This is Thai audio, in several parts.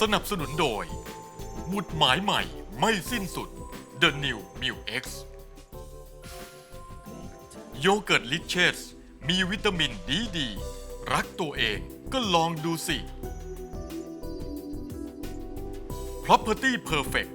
สนับสนุนโดยหมุดหมายใหม่ไม่สิ้นสุด The New m i l X โยเกิร์ตลิเชสมีวิตามินดีดี รักตัวเองก็ลองดูสิ Property Perfect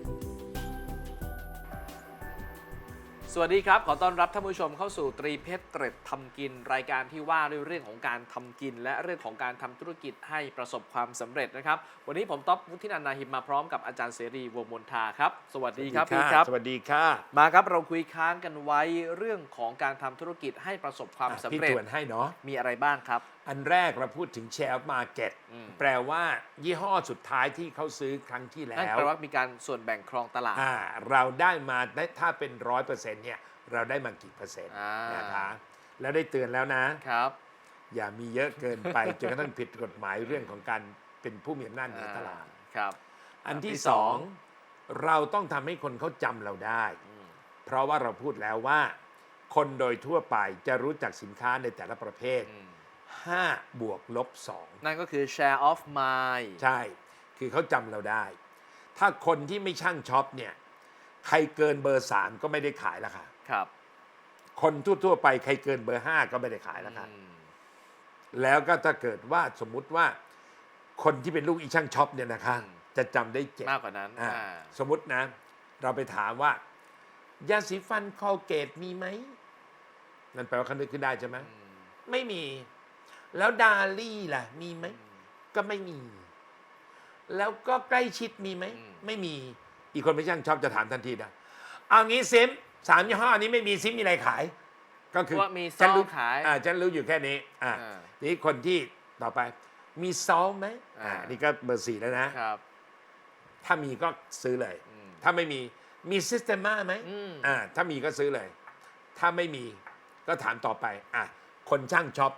สวัสดีครับ ขอต้อนรับท่านผู้ชมเข้าสู่ตรีเพชรเตร็ดทำกิน รายการที่ว่าด้วยเรื่องของการทำกิน และเรื่องของการทำธุรกิจให้ประสบความสำเร็จนะครับ วันนี้ผมต๊อบวุฒินันท์นาหิมมาพร้อมกับอาจารย์เสรีวงศ์มนทาครับ สวัสดีครับพี่ครับ สวัสดีค่ะ มาครับเราคุยค้างกันไว้เรื่องของการทำธุรกิจให้ประสบความอะสำพี่เร็จทวนให้เนาะมีอะไรบ้างครับอันแรกเราพูดถึงแชร์มาเก็ตอืมแปลว่ายี่ห้อสุดท้ายที่เขาซื้อครั้งที่แล้นั่นวแปลว่ามีการส่วนแบ่งครองตลาดอ่าเราได้มาได้ถ้าเป็นร้อยเปอร์เซ็นต์เนี่ยเราได้มากี่เปอร์เซ็นต์อ่านนะคะแล้วได้เตือนแล้วนะครับ อย่ามีเยอะเกินไป จนกระทั่งผิดกฎหมายเรื่องของการเป็นผู้มีอำนาจเหนือตลาดครับ อันที่ที่สสอองงเราต้องทำให้คนเขาจำเราได้อืมเพราะว่าเราพูดแล้วว่า คนโดยทั่วไปจะรู้จักสินค้าในแต่ละประเภทอืม 5 บวกลบ 2 นั่นก็คือ share of mind ใช่ คือเขาจำเราได้ ถ้าคนที่ไม่ช่างช็อปเนี่ย ใครเกินเบอร์ 3 ก็ไม่ได้ขายแล้วค่ะ ครับ คนทั่วๆไปใครเกินเบอร์ 5 ก็ไม่ได้ขายแล้วค่ะอืมแล้วก็ถ้าเกิดว่าสมมุติว่า คนที่เป็นลูกอีช่างช็อปเนี่ยนะคะ จะจำได้เจ็ดมากกว่านั้นอ่าอ่าสมมตินะ เราไปถามว่ายาสีฟันคอลเกตมีไหมนั่นแปลว่าเขานึกขึ้นได้ใช่ไหมอืมไม่มี แล้วดาลี่ล่ะ มีไหม ก็ไม่มี แล้วก็ใกล้ชิดมีไหม อืม ไม่มี อีกคนไม่ช่างชอบจะถามทันทีนะเอางี้ซิมสามยี่ห้อนี้ไม่มีซิมมีอะไรขาย ก็คือว่ามีซฉันองรู้ขาย อ่าฉันรู้อยู่แค่นี้ อ่าอ่านี่คนที่ต่อไป มีซอลไหมอ่าอ่า นี่ก็เบอร์สี่แล้วนะ ครับถ้ามีก็ซื้อเลย อืมถ้าไม่มีมีซิสเต m มาไหม อืมอ่าถ้ามีก็ซื้อเลย ถ้าไม่มีก็ถามต่อไป อะ คนช่างช็อป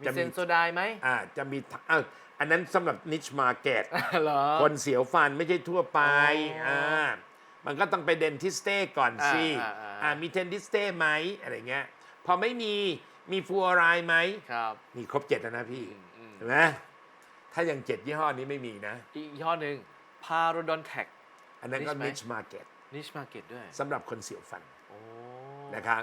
มีจะเซมีนโซไดไหมอ่าจะมีอ้าวอันนั้นสำหรับนิชมาร์เก็ต เหรอ คนเสียวฟันไม่ใช่ทั่วไปอ๋ออ่อ่ามันก็ต้องไปเดนทิสเต้ก่อนสิอ่าอ่าอ่า อ่ามีเทนทิสเต้ไหมอะไรเงี้ย พอไม่มีมีฟูออไรด์ไหม ครับมีครบเจ็ดแล้วนะพี่ อืมอืมเห็นไหมถ้ายังเจ็ดยี่ห้อนี้ไม่มีนะ อีกยี่ห้อหนึ่งพาโรดอนแท็ก อันนั้นก็ Niche ไหมนิชมาร์เก็ตนิชมาร์เก็ตด้วยสำหรับคนเสียวฟันโอ้นะครับ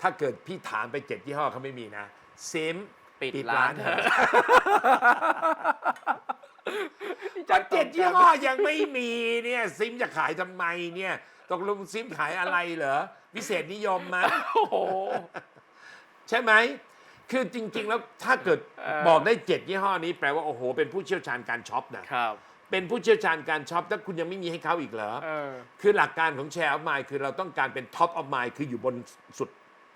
ถ้าเกิดพี่ถามไปเจ็ดยี่ห้อเขาไม่มีนะ ซิม ปิดปิดร้าร้านนเถอะจากเจ็ดยี่ห้อยังไม่มีเนี่ยซิมจะขายทำไมเนี่ยตกลงซิมขายอะไรเหรอวิเศษนิยมมั้ยโอ้โหใช่ไหมคือจริง ๆ แล้วถ้าเกิดเออบอกได้เจ็ดยี่ห้อนี้แปลว่าโอ้โห เป็นผู้เชี่ยวชาญการช็อปนะครับเป็นผู้เชี่ยวชาญการช็อปถ้าคุณยังไม่มีให้เขาอีกเหรอเออคือหลักการของแชร์ออฟไมล์คือเราต้องการเป็นท็อปออฟไมล์คืออยู่บนสุด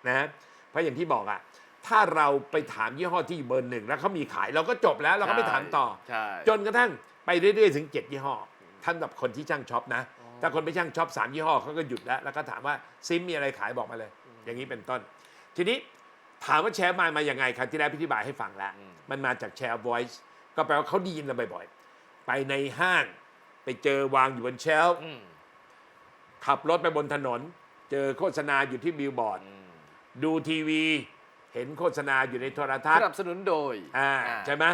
นะฮะเพราะอย่างที่บอกอะ ถ้าเราไปถามยี่ห้อที่อยู่เบอร์หนึ่งแล้วเขามีขายเราก็จบแล้วเราก็ไม่ถามต่อ ใช่ จนกระทั่งไปเรื่อยๆ ถึงเจ็ดยี่ห้อท่านกับคนที่ช่างช็อปนะอ๋อถ้าคนไม่ช่างช็อปสามยี่ห้อเขาก็หยุดแล้ว แล้วก็ถามว่าซิมมีอะไรขายบอกมาเลย อย่างนี้เป็นต้น ทีนี้ถามว่าแชร์มามาอย่างไงครับที่แรกพี่อธิบายให้ฟังแล้วมันมาจากแชร์ voice ก็แปลว่าเขาได้ยินเราบ่อยๆ ไปในห้าง ไปเจอวางอยู่บนเชลฟ์อืมขับรถไปบนถนน เจอโฆษณาอยู่ที่บิลบอร์ด อืมดูทีวี เห็นโฆษณาอยู่ในโทรทัสศน์นับสนุนโดยอ่าอ่าใช่ไหม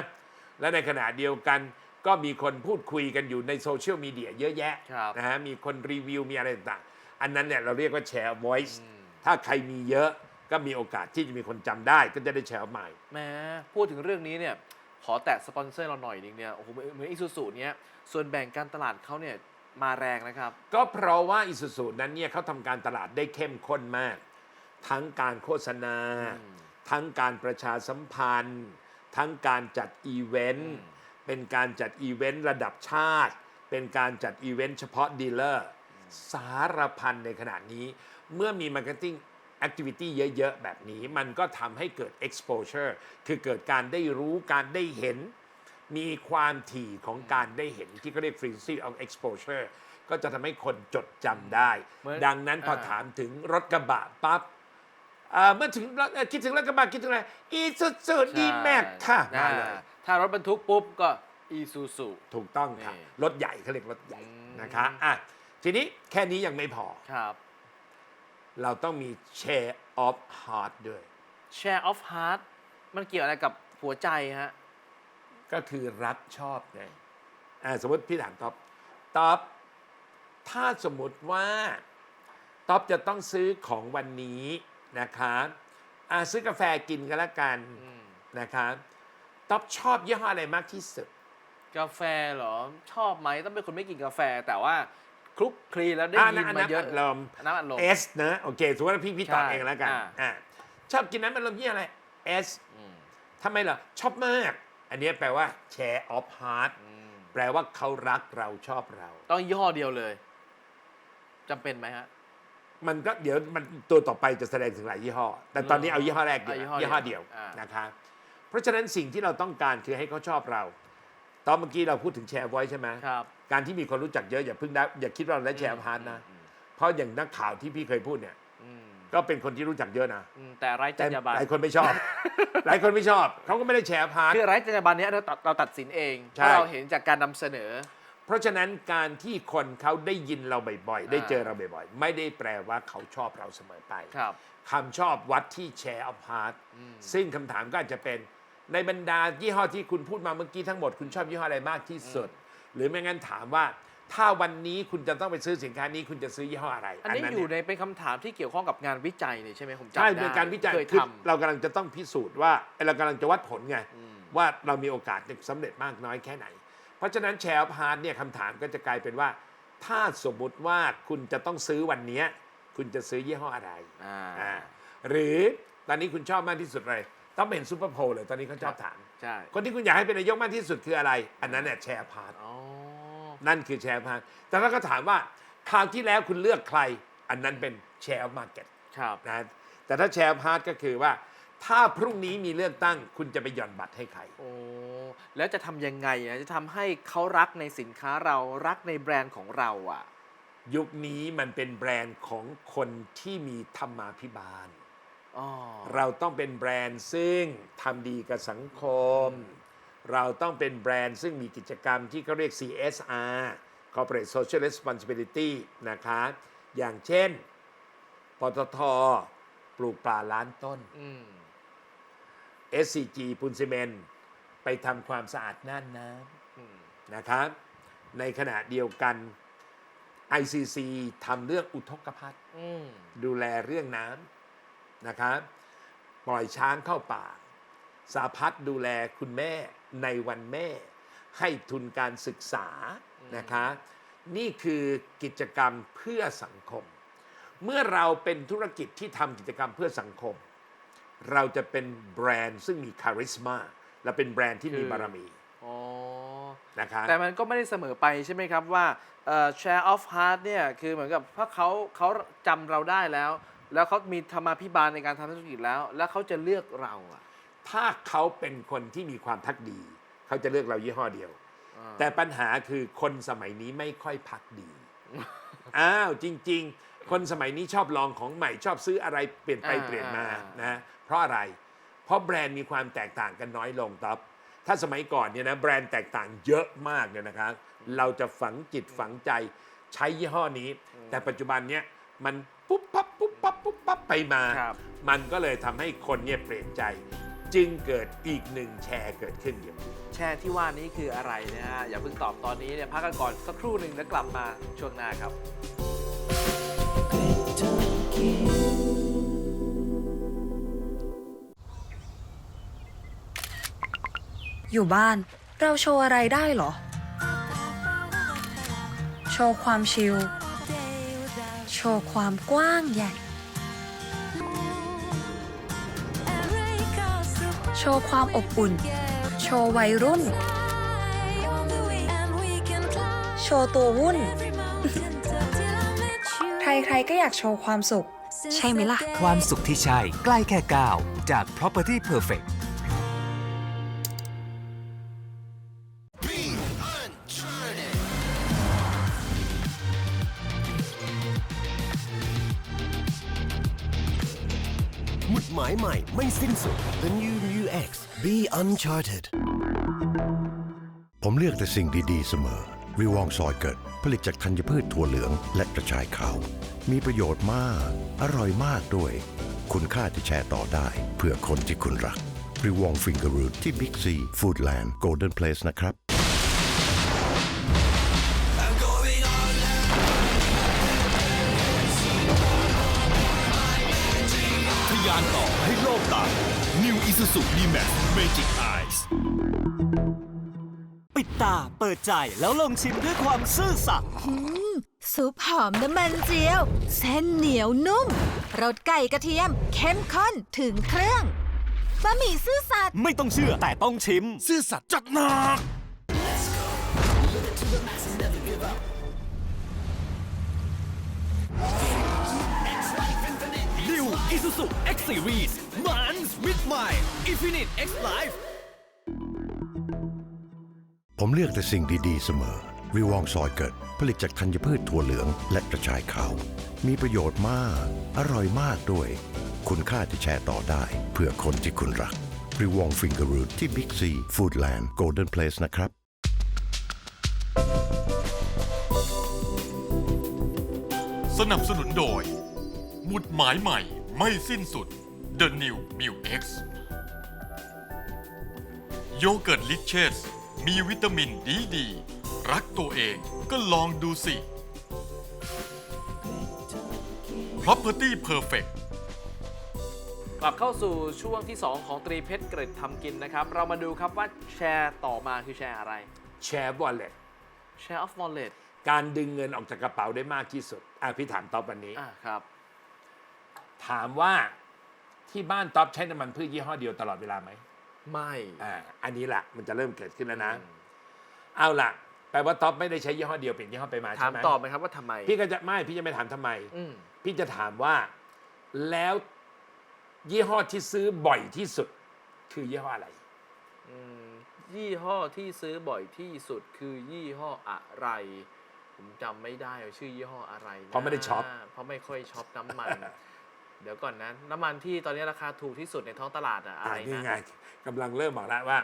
และในขณะเดียวกันก็มีคนพูดคุยกันอยู่ในโซเชียลมีเดียเยอะแยะครับนะฮะมีคนรีวิวมีอะไรต่างๆ อันนั้นเนี่ยเราเรียกว่าแชร์ voice อืมถ้าใครมีเยอะก็มีโอกาสที่จะมีคนจำได้ก็จะได้แชร์ใหม่ แหม้พูดถึงเรื่องนี้เนี่ยขอแตะสปอนเซอร์เราหน่อยนึงเนี่ยโอ้โหเหมือนเหมือนอีซูซูเนี้ยส่วนแบ่งการตลาดเขาเนี่ยมาแรงนะครับ ก็เพราะว่าอิสุสุนั้นเนี่ยเขาทำการตลาดได้เข้มข้นมาก ทั้งการโฆษณา อืม ทั้งการประชาสัมพันธ์ ทั้งการจัดอีเวนต์อืมเป็นการจัดอีเวนต์ระดับชาติ เป็นการจัดอีเวนต์เฉพาะดีลเลอร์สารพันในขณะนี้ เมื่อมี Marketing Activity เยอะ ๆ แบบนี้มันก็ทำให้เกิด exposure คือเกิดการได้รู้การได้เห็น มีความถี่ของการได้เห็นที่เขาเรียก frequency of exposure ก็จะทำให้คนจดจำได้เหมือนดังนั้นพออ่าถามถึงรถกระบะปั๊บเอ่อเมื่อถึงรถเอ่อคิดถึงรถกระบะคิดถึงอะไรอีซูซูดีแม็กค่ะมาเลยอ่าถ้ารถบรรทุกปุ๊บก็อีซูซู ถูกต้องค่ะ นี่รถใหญ่เขาเรียกรถใหญ่อืม นะคะอะทีนี้แค่นี้ยังไม่พอ ครับ เราต้องมี share of heart ด้วย share of heart มันเกี่ยวอะไรกับหัวใจฮะ ก็คือรักชอบไงอ่าสมมติพี่ถามท็อปท็อปถ้าสมมติว่าท็อปจะต้องซื้อของวันนี้ นะคะอ่าซื้อกาแฟกินกันละกันอืมนะคะท็อปชอบยี่ห้ออะไรมากที่สุด กาแฟเหรอ ชอบไหมต้องเป็นคนไม่กินกาแฟแต่ว่าคลุกคลีแล้วได้อ่ายินน้ำมาเยอะน้ำอัดลม น้ำอัดลม เอสนะโอเคสมมติว่าพี่พี่ตอบใช่เองแล้วกันอ่า อ่าชอบกินน้ำอัดลมยี่ห้ออะไรเอสอืมทำไมล่ะชอบมาก อันนี้แปลว่าแชร์ออฟฮาร์ดอืมแปลว่าเขารักเราชอบเรา ต้องยี่ห้อเดียวเลยจำเป็นไหมฮะ มันก็เดี๋ยวมันตัวต่อไปจะแสดงถึงหลายยี่ห้อ แต่ตอนนี้เอายี่ห้อแรกดีกเอายี่ว่าห้อยี่ห้อเดียวอ่าน นะคะเพราะฉะนั้นสิ่งที่เราต้องการคือให้เขาชอบเรา ตอนเมื่อกี้เราพูดถึงแชร์ไว้ใช่ไหม ครับ การที่มีคนรู้จักเยอะอย่าเพิ่งได้อย่าคิดว่าเราได้แชร์พาร์ทนะอืมเพราะอย่างนักข่าวที่พี่เคยพูดเนี่ย อืมก็เป็นคนที่รู้จักเยอะนะ อืมแต่ไร้จรแต่รยาบรรณหลายคนไม่ชอบ หลายคนไม่ชอบ เขาก็ไม่ได้แชร์พาร์ท คือไร้จรรยาบรรณเนี้ยเราตัดเราตัดสินเองใช่ เพราะเราเห็นจากการนำเสนอ เพราะฉะนั้นการที่คนเขาได้ยินเราบ่อยๆ ได้อ่าเจอเราบ่อยๆ ไม่ได้แปลว่าเขาชอบเราเสมอไปครับคำชอบวัดที่แชร์อพาร์ตอืมซึ่งคำถามก็อาจจะเป็นในบรรดายี่ห้อที่คุณพูดมาเมื่อกี้ทั้งหมดคุณชอบยี่ห้ออะไรมากที่สุด หรือไม่งั้นถามว่า ถ้าวันนี้คุณจะต้องไปซื้อสินค้านี้คุณจะซื้อยี่ห้ออะไรอันนี้นั้นอยู่เนี่ยในเป็นคำถามที่เกี่ยวข้องกับงานวิจัยนี่ใช่ไหมผมจำใช่ได้เป็นการวิจัยเคยคือทเรากำลังจะต้องพิสูจน์ว่าเอ้ยเรากำลังจะวัดผลไงอืมว่าเรามีโอกาสสำเร็จมากน้อยแค่ไหน เพราะฉะนั้นแชร์พาร์ทเนี่ยคำถามก็จะกลายเป็นว่า ถ้าสมมุติว่าคุณจะต้องซื้อวันเนี้ยคุณจะซื้อยี่ห้ออะไรำอ่าอ่าหรือตอนนี้คุณชอบมากที่สุดเลยต้องเป็นซูเปอร์โพลเลยตอนนี้เขาชอบถาม ใช่คนที่คุณอยากให้เป็นนายกมากที่สุดคืออะไร อันนั้นเนี่ยแชร์พาร์ทอ๋อนั่นคือแชร์พาร์ทแต่ถ้าก็ถามว่าคราวที่แล้วคุณเลือกใคร อันนั้นเป็นแชร์มาร์เก็ตครับนะแต่ถ้าแชร์พาร์ทก็คือว่า ถ้าพรุ่งนี้มีเลือกตั้ง คุณจะไปหย่อนบัตรให้ใคร โอ้แล้วจะทำยังไงอะจะทำให้เขารักในสินค้าเรารักในแบรนด์ของเราอะ ยุคนี้มันเป็นแบรนด์ของคนที่มีธรรมาภิบาล อ๋อ เราต้องเป็นแบรนด์ซึ่งทำดีกับสังคม เราต้องเป็นแบรนด์ซึ่งมีกิจกรรมที่เขาเรียก CSR Corporate Social Responsibility นะคะ อย่างเช่น ปตท ปลูกป่าล้านต้น อืม SCG ปูนซีเมนต์ไปทำความสะอาดน่านน้อืมำนะครับ ในขณะเดียวกัน ICC ทำเรื่องอุทกภัทอืมดูแลเรื่องน้ำนะครับปล่อยช้างเข้าป่า สาพัฒน์ดูแลคุณแม่ในวันแม่ ให้ทุนการศึกษานะคะนี่คือกิจกรรมเพื่อสังคม เมื่อเราเป็นธุรกิจที่ทำกิจกรรมเพื่อสังคม เราจะเป็นแบรนด์ซึ่งมีคาริสมาและเป็นแบรนด์ที่มีบารมีอ๋อนะคะแต่มันก็ไม่ได้เสมอไปใช่ไหมครับว่าเอ่อ share of heart เนี่ยคือเหมือนกับถ้าเขาเขาจำเราได้แล้ว แล้วเขามีธรรมาภิบาลในการทำธุรกิจแล้ว แล้วเขาจะเลือกเราอะถ้าเขาเป็นคนที่มีความพักดี เขาจะเลือกเรายี่ห้อเดียวอ่าแต่ปัญหาคือคนสมัยนี้ไม่ค่อยพักดี อ้าวจริง ๆ คนสมัยนี้ชอบลองของใหม่ชอบซื้ออะไรเปลี่ยนไปอ่าเปลี่ยนมาอ่านะเพราะอะไร เพราะแบรนด์มีความแตกต่างกันน้อยลงครับ ถ้าสมัยก่อนเนี่ยนะแบรนด์แตกต่างเยอะมากเนี่ยนะครับ เราจะฝังจิตฝังใจใช้ยี่ห้อนี้ แต่ปัจจุบันเนี่ยมันปุ๊บปั๊บปุ๊บปั๊บปุ๊บปั๊บไปมา ครับ มันก็เลยทำให้คนเนี่ยเปลี่ยนใจ จึงเกิดอีกหนึ่งแชร์เกิดขึ้นเดี๋ยวนี้แชร์ที่ว่านี้คืออะไรนะฮะ อย่าเพิ่งตอบตอนนี้เนี่ยพักกันก่อนสักครู่หนึ่งแล้วกลับมาช่วงหน้าครับ อยู่บ้านเราโชว์อะไรได้หรอ โชว์ความชิล โชว์ความกว้างใหญ่ โชว์ความอบอุ่น โชว์วัยรุ่น โชว์ตัววุ่น รๆก็อยากโชว์ความสุข ใช่ไหมล่ะ ความสุขที่ใช่ใกล้แค่ก้าวจาก Property Perfect หมุดหมายใหม่ไม่สิ้นสุด The New Mu X Be Uncharted ผมเลือกแต่สิ่งดี ๆ เสมอ ริวองซอยเกิด ผลิตจากธัญพืชถั่วเหลืองและกระชายขาว มีประโยชน์มาก อร่อยมากด้วย คุณค่าที่แชร์ต่อได้ เพื่อคนที่คุณรักริวองฟิงเกอร์รูทที่บิ๊กซีฟู้ดแลนด์โกลเด้นเพลสนะครับทยานต่อให้โลกต่าง New Isuzu D-Max Magic Eyes ปิดตาเปิดใจแล้วลองชิมด้วยความซื่อสัตย์ซุปหอมน้ำมันเจียว เส้นเหนียวนุ่มรสไก่กระเทียม เข้มข้นถึงเครื่องบะหมี่ซื่อสัตย์ไม่ต้องเชื่อแต่ต้องชิม ซื่อสัตย์จัดหนัก New Isuzu X Series Mans with my Infinite X Life ผมเลือกแต่สิ่งดีๆเสมอ วิวองซอยเกิด ผลิตจากธัญพืชถั่วเหลืองและกระชายขาว มีประโยชน์มาก อร่อยมากด้วย คุณค่าที่แชร์ต่อได้ เพื่อคนที่คุณรัก วิวองฟิงเกอร์รูทที่บิ๊กซีฟู้ดแลนด์โกลเด้นเพลสนะครับสนับสนุนโดย หมุดหมายใหม่ไม่สิ้นสุด The New m i l X โยเกิร์ตลิเชส มีวิตามินดีดี รักตัวเองก็ลองดูสิ Property Perfect กลับเข้าสู่ช่วงที่ 2 ของตรีเพชรเกร็ดทำกินนะครับ เรามาดูครับว่าแชร์ต่อมาคือแชร์อะไร แชร์วอลเล็ต Share of Wallet การดึงเงินออกจากกระเป๋าได้มากที่สุดอะพี่ถามต๊อบวันนี้ อ่าครับ ถามว่าที่บ้านต๊อบใช้น้ำมันพืชยี่ห้อเดียวตลอดเวลาไหม ไม่อ่าอันนี้แหละมันจะเริ่มเกิดขึ้นแล้วนะอืมเอาล่ะแปลว่าต๊อบไม่ได้ใช้ยี่ห้อเดียวเปลี่ยนยี่ห้อไปมาถาใช่มไหมตอบไหมครับว่าทำไมพี่ก็จะไม่พี่จะไม่ถามทำไม อืมพี่จะถามว่าแล้วยี่ห้อที่ซื้อบ่อยที่สุด คือยี่ห้ออะไร อืมยี่ห้อที่ซื้อบ่อยที่สุดคือยี่ห้ออะไร ผมจำไม่ได้ว่าชื่อยี่ห้ออะไรนเพราะไม่ได้ช็อป เพราะไม่ค่อยช็อปน้ำมัน เดี๋ยวก่อนนะน้ำมันที่ตอนนี้ราคาถูกที่สุดในท้องตลาดอะอะไรอ่านี่นะไงกำลังเริ่มบอกแล้วว่า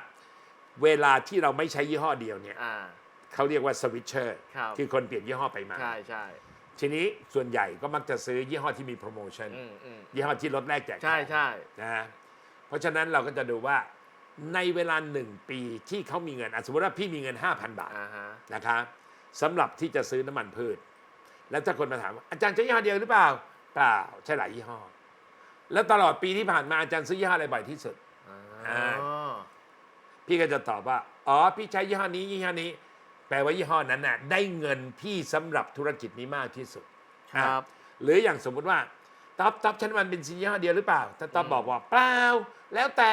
เวลาที่เราไม่ใช้ยี่ห้อเดียวเนี่ยอ่า เขาเรียกว่าสวิตเชอร์ครับ คือคนเปลี่ยนยี่ห้อไปมา ใช่ใช่ทีนี้ส่วนใหญ่ก็มักจะซื้อยี่ห้อที่มีโปรโมชั่นอืมอืมยี่ห้อที่ลดแลกแจกใช่ใช่นะฮะเพราะฉะนั้นเราก็จะดูว่าในเวลาหนึ่งปีที่เขามีเงินอะสมมติว่าพี่มีเงิน 5,000 บาท อ่าฮะ นะคะสำหรับที่จะซื้อน้ำมันพืช แล้วถ้าคนมาถามว่าอาจารย์ใช้ยี่ห้อเดียวหรือเปล่า เปล่าใช่หลายยี่ห้อ แล้วตลอดปีที่ผ่านมาอาจารย์ซื้อยี่ห้ออะไรบ่อยที่สุด อ๋อ พี่ก็จะตอบว่า อ๋อ พี่ใช้ยี่ห้อนี้ยี่ห้อนี้ แปลว่ายี่ห้อนั้นน่ะได้เงินพี่สำหรับธุรกิจนี้มากที่สุดครับ อะหรืออย่างสมมุติว่าต๊อปต๊อปใช้น้ำมันเบนซินยี่ห้อเดียวหรือเปล่า ถ้าต๊อปอืมบอกว่าเปล่า แล้วแต่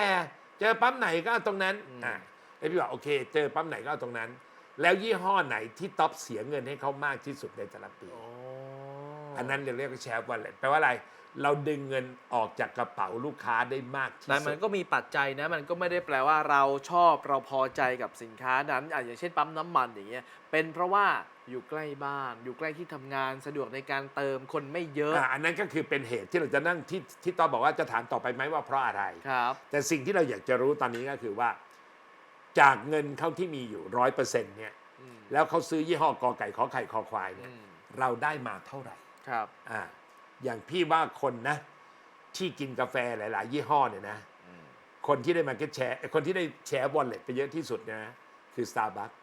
เจอปั๊มไหนก็เอาตรงนั้นอืมอะแล้วพี่บอกโอเค เจอปั๊มไหนก็เอาตรงนั้น แล้วยี่ห้อไหนที่ต๊อปเสียเงินให้เขามากที่สุดในแต่ละปี โอ้ อันนั้นเรียกว่าแชร์วันเลยแปลว่าอะไร เราดึงเงินออกจากกระเป๋าลูกค้าได้มากที่แต่สุมันด ก็มีปัจจัยนะ มันก็ไม่ได้แปลว่าเราชอบเราพอใจกับสินค้านั้นอะอย่างเช่นปั๊มน้ำมันอย่างเงี้ยเป็นเพราะว่าอยู่ใกล้บ้าน อยู่ใกล้ที่ทำงานสะดวกในการเติมคนไม่เยอะอะอันนั้นก็คือเป็นเหตุที่เราจะนั่งที่ที่ตอนบอกว่าจะถามต่อไปไหมว่าเพราะอะไร ครับ แต่สิ่งที่เราอยากจะรู้ตอนนี้ก็คือว่า จากเงินเขาที่มีอยู่ร้อยเปอร์เซ็นต์เนี่ย อืม แล้วเขาซื้อยี่ห้อกอไก่ขอไข่คอควายเนี่ย อืม เราได้มาเท่าไหร่ ครับอ่าอย่างพี่ว่าคนนะ ที่กินกาแฟหลาย ๆ ยี่ห้อเนี่ยนะอืมคนที่ได้มาเก็ตแชร์คนที่ได้แชร์วอลเล็ตไปเยอะที่สุดเนยนะ คือ Starbucks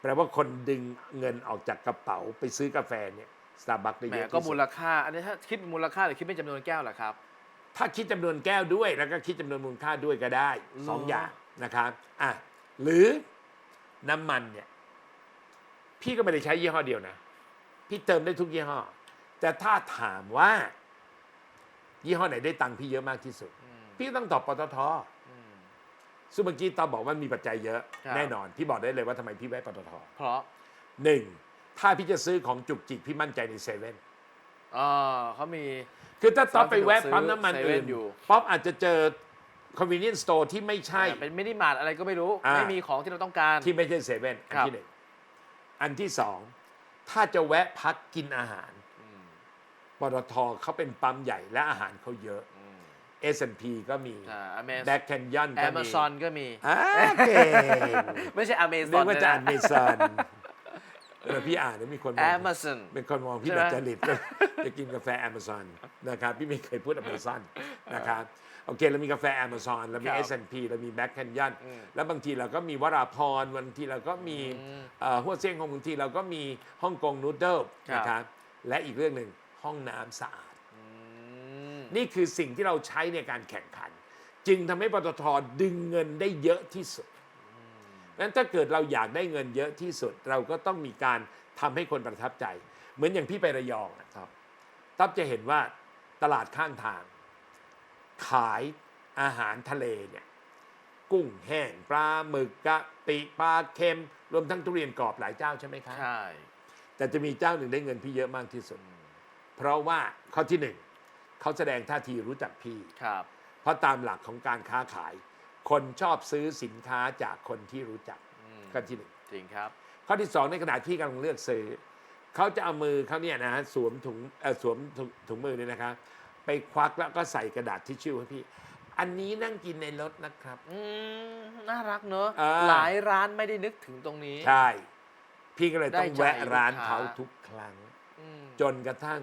แปลว่าคนดึงเงินออกจากกระเป๋าไปซื้อกาแฟเนี่ย Starbucks ได้แหมเยอะที่ก็สุมูดลค่า อันนี้ถ้าคิดเป็นมูลค่าหรือคิดเป็นจำนวนแก้วเหรอครับ ถ้าคิดจำนวนแก้วด้วยแล้วก็คิดจำนวนมูลค่าด้วยก็ได้สองเหรอออย่างนะครับอะหรือน้ำมันเนี่ย พี่ก็ไม่ได้ใช้ยี่ห้อเดียวนะ พี่เติมได้ทุกยี่ห้อ แต่ถ้าถามว่า ยี่ห้อไหนได้ตังค์พี่เยอะมากที่สุดอืมพี่ก็ต้องตอบปตทอืมซึ่งเมื่อกี้ตอนบอกว่ามีปัจจัยเยอะ ครับ แน่นอน พี่บอกได้เลยว่าทำไมพี่แวะปตทเพราะหนึ่งถ้าพี่จะซื้อของจุกจิกพี่มั่นใจในเซเว่นอ่าเขามี คือถ้าต๊อปไปแวะซื้อปั๊มน้ำมันเซเว่อื่นนอยู่ ป๊อปอาจจะเจอ convenience store ที่ไม่ใช่อ่าเป็นมินิมาร์ทอะไรก็ไม่รู้ อ่า ไม่มีของที่เราต้องการ ที่ไม่ใช่เซเว่นอันครับ ที่หนึ่งอันที่สอง ถ้าจะแวะพักกินอาหารอืมปตทเขาเป็นปั๊มใหญ่และอาหารเขาเยอะอืม S&P ก็มีอ่า Amazon แบ็คแคนยอนแอก็มมีซอนก็มีอ่าเก่งไม่ใช่อเมซนึอกนว่าจะอ่านเมซอนเออพี่อ่านแล้วมีคนมแอองมซอนเป็นคนมองพี่ใช่ดัไหมดจริตจะกินกาแฟ Amazon นะครับ พี่ไม่เคยพูด Amazon นะครับ โอเคเรามีกาแฟ Amazon เรามีครับ S&P เรามี Black Canyon อืมแล้วบางทีเราก็มีวราพรบางทีเราก็มีอืมเอ่อหัวเซี่ยงฮงบางทีเราก็มีฮ่องกงนูเดิลครับนะครับและอีกเรื่องหนึ่งห้องน้ำสะอาดอืมนี่คือสิ่งที่เราใช้ในการแข่งขันจจึงทำให้ปตทดึงเงินได้เยอะที่สุดนั้นถ้าเกิดเราอยากได้เงินเยอะที่สุด เราก็ต้องมีการทำให้คนประทับใจ เหมือนอย่างพี่ไประยองอะครับต๊อบจะเห็นว่าตลาดข้างทาง ขายอาหารทะเลเนี่ยกุ้งแห้งปลาหมึกกะปิปลาเค็ม รวมทั้งทุเรียนกรอบหลายเจ้าใช่ไหมครับใช่แต่จะมีเจ้าหนึ่งได้เงินพี่เยอะมากที่สุด เพราะว่าข้อที่หนึ่งเขาแสดงท่าทีรู้จักพี่ครับ เพราะตามหลักของการค้าขาย คนชอบซื้อสินค้าจากคนที่รู้จักอืมข้อที่หนึ่งจริงครับ ข้อที่สองในขณะที่กำลังเลือกซื้อเขาจะเอามือเขาเนี่ยนะฮะสวมถุงเอ่อสวมถุงถุงมือเนี่ยนะครับ ไปควักแล้วก็ใส่กระดาษทิชชู่ให้พี่ อันนี้นั่งกินในรถนะครับ อืมน่ารักเนอะอ่า หลายร้านไม่ได้นึกถึงตรงนี้ ใช่ พี่ก็เลยต้องได้ใจแวะร้านลูกค้าเขาทุกครั้ง อืมจนกระทั่ง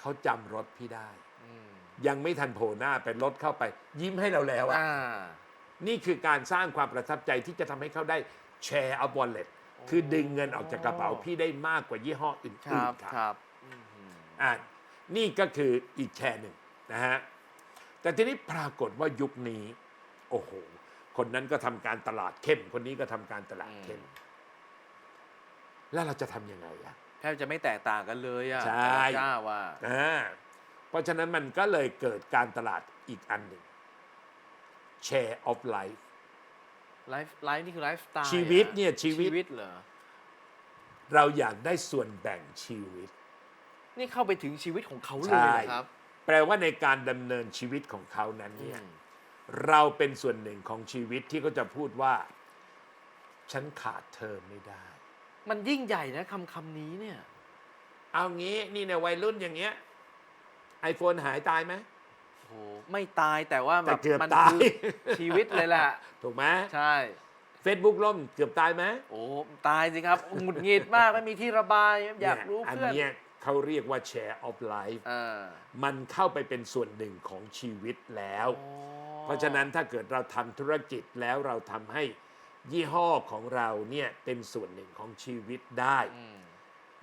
เขาจำรถพี่ได้ อืมยังไม่ทันโผล่หน้าเป็นรถเข้าไป ยิ้มให้เราแล้วอะอ่า นี่คือการสร้างความประทับใจที่จะทำให้เขาได้แชร์เอา wallet คือดึงเงินออกจากกระเป๋าพี่ได้มากกว่ายี่ห้ออื่ครันบๆครับครับอืมอืมอะ นี่ก็คืออีกแชร์หนึ่งนะฮะแต่ทีนี้ปรากฏว่ายุคนี้ โอ้โห คนนั้นก็ทำการตลาดเข้ม คนนี้ก็ทำการตลาดเข้ม แล้วเราจะทำยังไงอะแทบจะไม่แตกต่างกันเลยอะใช่กล้าว่าอ่าเพราะฉะนั้นมันก็เลยเกิดการตลาดอีกอันหนึ่ง share of life ไลฟ์ไลฟ์นี่คือไลฟ์สไตล์ชีวิตอะเนี่ยชีวิต ชีวิตเหรอ เราอยากได้ส่วนแบ่งชีวิต นี่เข้าไปถึงชีวิตของเขาเลยใช่นะครับ แปลว่าในการดำเนินชีวิตของเขานั้นอืเนี่ยมเราเป็นส่วนหนึ่งของชีวิตที่เขาจะพูดว่า ฉันขาดเธอไม่ได้ มันยิ่งใหญ่นะคำคำนี้เนี่ย เอางี้นี่เนี่ยวัยรุ่นอย่างเงี้ยไอโฟนหายตายไหม โอ้โหไม่ตายแต่ว่าแบแต่บเกือบมัตาย คือชีวิตเลยแหละ ถูกไหมใช่ เฟซบุ๊กล่มเกือบตายไหมโอ้ตายสิครับหงุดหงิดมากไม่มีที่ระบายอยากรู้เนี่ยอันเพื่อนเนี้ย เขาเรียกว่า share of life เออมันเข้าไปเป็นส่วนหนึ่งของชีวิตแล้วอ๋อเพราะฉะนั้นถ้าเกิดเราทำธุรกิจแล้วเราทำให้ยี่ห้อของเราเนี่ยเป็นส่วนหนึ่งของชีวิตได้อืม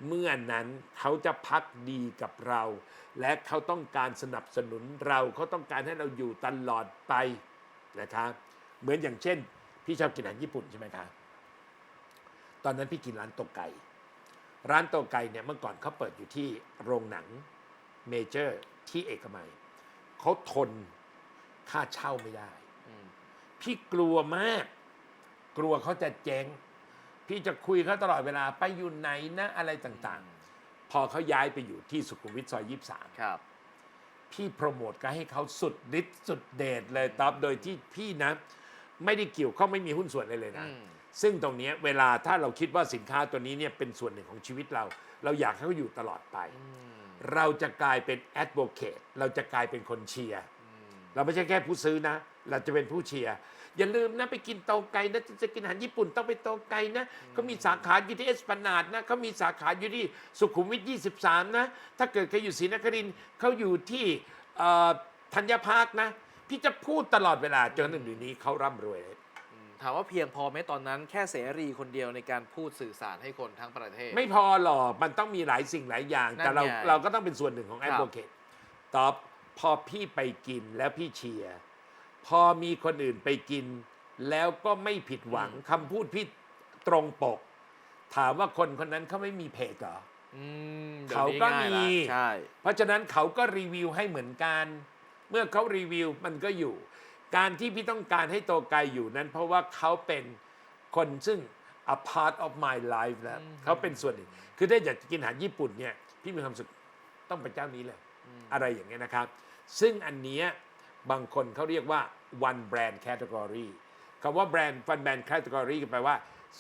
เมื่อนั้นเขาจะพักดีกับเรา และเขาต้องการสนับสนุนเราเขาต้องการให้เราอยู่ตลอดไปนะครับเหมือนอย่างเช่น พี่ชอบกินอาหารญี่ปุ่นใช่ไหมคะตอนนั้นพี่กินร้านโตไก ร้านโตไกเนี่ยเมื่อก่อนเขาเปิดอยู่ที่โรงหนังเมเจอร์ที่เอกมัยเขาทนค่าเช่าไม่ได้อืมพี่กลัวมาก กลัวเขาจะเจ๊ง พี่จะคุยเขาตลอดเวลาไปอยู่ไหนนะอะไรต่างๆ พอเขาย้ายไปอยู่ที่สุขุมวิทซอยยี่สามครับ พี่โปรโมทก็ให้เขาสุดฤทธิ์สุดเดชเลยตอบโดยที่พี่นะ ไม่ได้เกี่ยวข้องไม่มีหุ้นส่วนอะไรเลยนะ อืม ซึ่งตรงเนี้ยเวลาถ้าเราคิดว่าสินค้าตัวนี้เนี่ยเป็นส่วนหนึ่งของชีวิตเรา เราอยากให้เขาอยู่ตลอดไปอืมเราจะกลายเป็นแอดโวเคตเราจะกลายเป็นคนเชียร์เราไม่ใช่แค่ผู้ซื้อนะ เราจะเป็นผู้เชียร์อย่าลืมนะไปกินโตไกนะจะกินอาหารญี่ปุ่นต้องไปโตไกนะเขามีสาขาอยู่ที่เอสพลานาดนะเขามีสาขาอยู่ที่สุขุมวิท 23 นะ ถ้าเกิดใครอยู่ศรีนครินทร์เขาอยู่ที่เอ่อธัญพาร์คนะ พี่จะพูดตลอดเวลาจนถึงเดี๋ยวนี้เขาร่ำรวยเลย ถามว่าเพียงพอไหมตอนนั้นแค่เสรีคนเดียวในการพูดสื่อสารให้คนทั้งประเทศ ไม่พอหรอกมันต้องมีหลายสิ่งหลายอย่าง นั่นแต่เราไงเราก็ต้องเป็นส่วนหนึ่งของครัแอบดโวเคตตอบพอพี่ไปกินแล้วพี่เชียร์พอมีคนอื่นไปกิน แล้วก็ไม่ผิดหวังคำพูดพี่ตรงปก ถามว่าคนคนนั้นเขาไม่มีเพจเหรอ อืมดี๋ยวเขานี้ก็ง่ยมีละใช่ เพราะฉะนั้นเขาก็รีวิวให้เหมือนกัน เมื่อเขารีวิวมันก็อยู่ การที่พี่ต้องการให้โตไกลอยู่นั้น เพราะว่าเขาเป็นคนซึ่ง a part of my life แล้วเขาเป็นส่วนหนึ่งคือถ้าอยากจะกินอาหารญี่ปุ่นเนี่ยพี่มีความรู้สึกต้องไปเจ้านี้เลย อะไรอย่างเงี้ยนะครับ ซึ่งอันเนี้ยบางคนเขาเรียกว่า one brand category คำว่าแบรนด์ one brand category ก็แปลว่า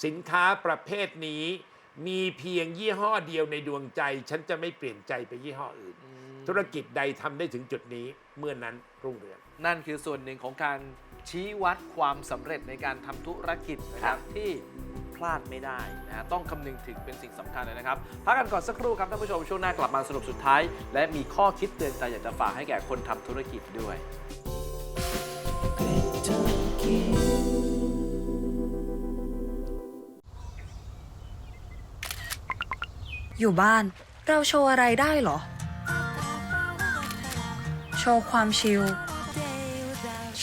สินค้าประเภทนี้ มีเพียงยี่ห้อเดียวในดวงใจ ฉันจะไม่เปลี่ยนใจไปยี่ห้ออื่น ธุรกิจใดทำได้ถึงจุดนี้เมื่อนนั้นรุ่งเรือง นั่นคือส่วนหนึ่งของการชี้วัดความสำเร็จในการทำธุรกิจนะครับที่พลาดไม่ได้นะฮะต้องคำนึงถึงเป็นสิ่งสำคัญเลยนะครับพักกันก่อนสักครู่ครับท่านผู้ชมช่วงหน้ากลับมาสรุปสุดท้าย และมีข้อคิดเตือนใจอยากจะฝากให้แก่คนทำธุรกิจด้วย อยู่บ้านเราโชว์อะไรได้เหรอ โชว์ความชิลโ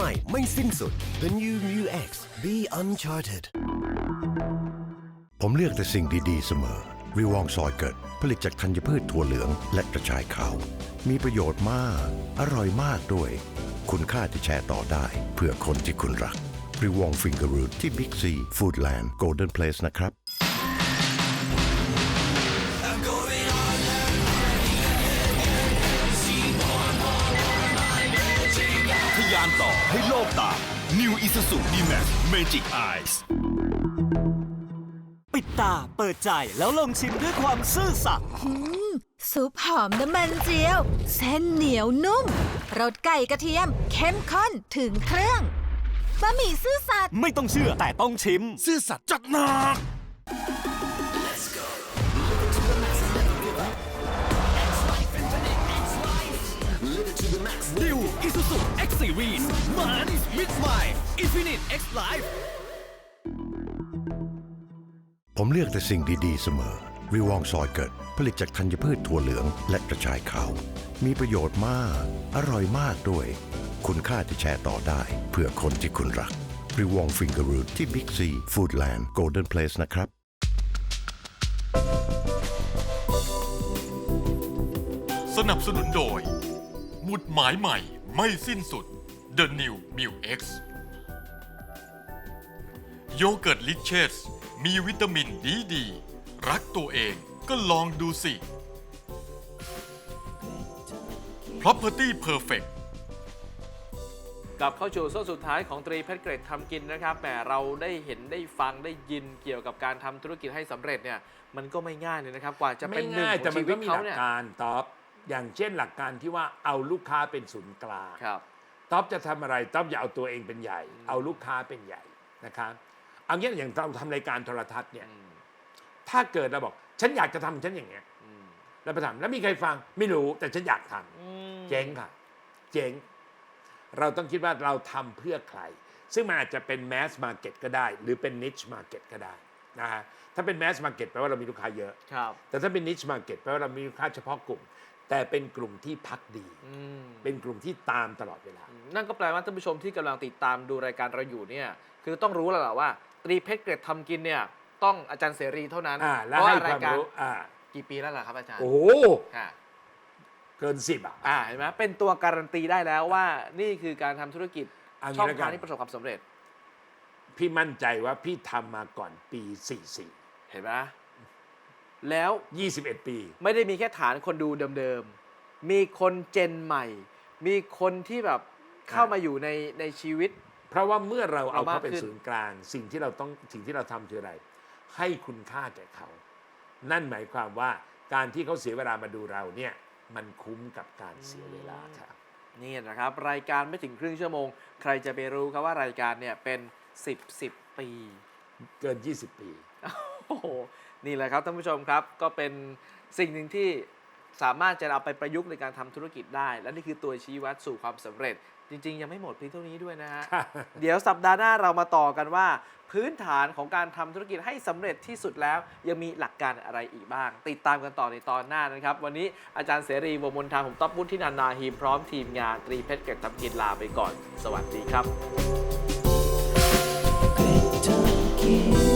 ใหม่ไม่สิ้นสุด The New Mu X Be Uncharted ผมเลือกแต่สิ่งดี ๆ เสมอ วิวองซอยเกิด ผลิตจากธัญพืชถั่วเหลืองและกระชายขาว มีประโยชน์มาก อร่อยมากด้วย คุณค่าที่แชร์ต่อได้ เพื่อคนที่คุณรักวิวองฟิงเกอร์รูทที่บิ๊กซีฟู้ดแลนด์โกลเด้นเพลสนะครับ New Isuzu D-Max Magic Eyes ปิดตาเปิดใจแล้วลองชิมด้วยความซื่อสัตย์ซุปหอมน้ำมันเจียว เส้นเหนียวนุ่มรสไก่กระเทียม เข้มข้นถึงเครื่องบะหมี่ซื่อสัตย์ไม่ต้องเชื่อแต่ต้องชิม ซื่อสัตย์จัดหนัก New Isuzu X Series มัน with my Infinite X Life ผมเลือกแต่สิ่งดีๆเสมอ วิวองซอยเกิด ผลิตจากธัญพืชถั่วเหลืองและกระชายขาว มีประโยชน์มาก อร่อยมากด้วย คุณค่าที่แชร์ต่อได้ เพื่อคนที่คุณรัก วิวองฟิงเกอร์รูทที่บิ๊กซีฟู้ดแลนด์โกลเด้นเพลสนะครับสนับสนุนโดย หมุดหมายใหม่ไม่สิ้นสุด The New m i l X โยเกิร์ตลิเชสมีวิตามินดีดี รักตัวเองก็ลองดูสิ Property Perfect กลับเข้าสู่ช่วงสุดท้ายของตรีเพชรเกรดทำกินนะครับแหมเราได้เห็นได้ฟังได้ยินเกี่ยวกับการทำธุรกิจให้สำเร็จเนี่ยมันก็ไม่ง่ายเลยนะครับ กว่าจะเป็นหนึ่งง่ายขแต่องมัชีนวิก็ตมีหเขาลักเนี่ย การท็อป อย่างเช่นหลักการที่ว่าเอาลูกค้าเป็นศูนย์กลางครับท็อปจะทำอะไรท็อปอย่าเอาตัวเองเป็นใหญ่ เอาลูกค้าเป็นใหญ่นะครับเอางี้อย่างเราทำรายการโทรทัศน์เนี่ย อืมถ้าเกิดเราบอก ฉันอยากจะทำฉันอย่างเงี้ยอืมแล้วไปทำแล้วมีใครฟังไม่รู้แต่ฉันอยากทำ อืมเจ๊งค่ะ เจ๊ง เราต้องคิดว่าเราทำเพื่อใคร ซึ่งมันอาจจะเป็นแมสมาร์เก็ตก็ได้ หรือเป็นนิชมาร์เก็ตก็ได้นะฮะถ้าเป็นแมสมาร์เก็ตแปลว่าเรามีลูกค้าเยอะ ครับ แต่ถ้าเป็นนิชมาร์เก็ตแปลว่าเรามีลูกค้าเฉพาะกลุ่ม แต่เป็นกลุ่มที่พักดีอืมเป็นกลุ่มที่ตามตลอดเวลา นั่นก็แปลว่าท่านผู้ชมที่กำลังติดตามดูรายการเราอยู่เนี่ย คือต้องรู้แล้วล่ะว่า ตรีเพชรเกรดทำกินเนี่ย ต้องอาจารย์เสรีเท่านั้นอ่าแล้วเพราะให้ว่าคราวามการรู้อ่ากี่ปีแล้วล่ะครับอาจารย์ โอ้โหค่ะเกินสิบอะอ่าเห็นไหมเป็นตัวการันตีได้แล้วว่า นี่คือการทำธุรกิจเอางี้ช่องแล้วกันทางที่ประสบความสำเร็จ พี่มั่นใจว่าพี่ทำมาก่อนปี 44 เห็นไหม แล้ว 21 ปี ไม่ได้มีแค่ฐานคนดูเดิมๆ มีคนเจนใหม่ มีคนที่แบบเข้ามาอยู่ในในชีวิต เพราะว่าเมื่อเราเอาเรามากเขาเป็นขึ้นศูนย์กลาง สิ่งที่เราต้องสิ่งที่เราทำคืออะไร ให้คุณค่าแก่เขา นั่นหมายความว่าการที่เขาเสียเวลามาดูเราเนี่ยมันคุ้มกับการเสียเวลาครับนี่นะครับ รายการไม่ถึงครึ่งชั่วโมง ใครจะไปรู้ครับว่ารายการเนี่ยเป็น 10 10 ปี เกิน 20 ปีโอ้โห นี่แหละครับท่านผู้ชมครับก็เป็นสิ่งหนึ่งที่สามารถจะเอาไปประยุกต์ในการทำธุรกิจได้ และนี่คือตัวชี้วัดสู่ความสำเร็จ จริง ๆ ยังไม่หมดเพียงเท่านี้ด้วยนะฮะ เดี๋ยวสัปดาห์หน้าเรามาต่อกันว่า พื้นฐานของการทำธุรกิจให้สำเร็จที่สุดแล้ว ยังมีหลักการอะไรอีกบ้าง ติดตามกันต่อในตอนหน้านะครับ วันนี้อาจารย์เสรีวงศ์มนทาผมต๊อบบุญที่นันนาฮีมพร้อมทีมงานตรีเพชรเก็บทำกินลาไปก่อน สวัสดีครับ Great Turkey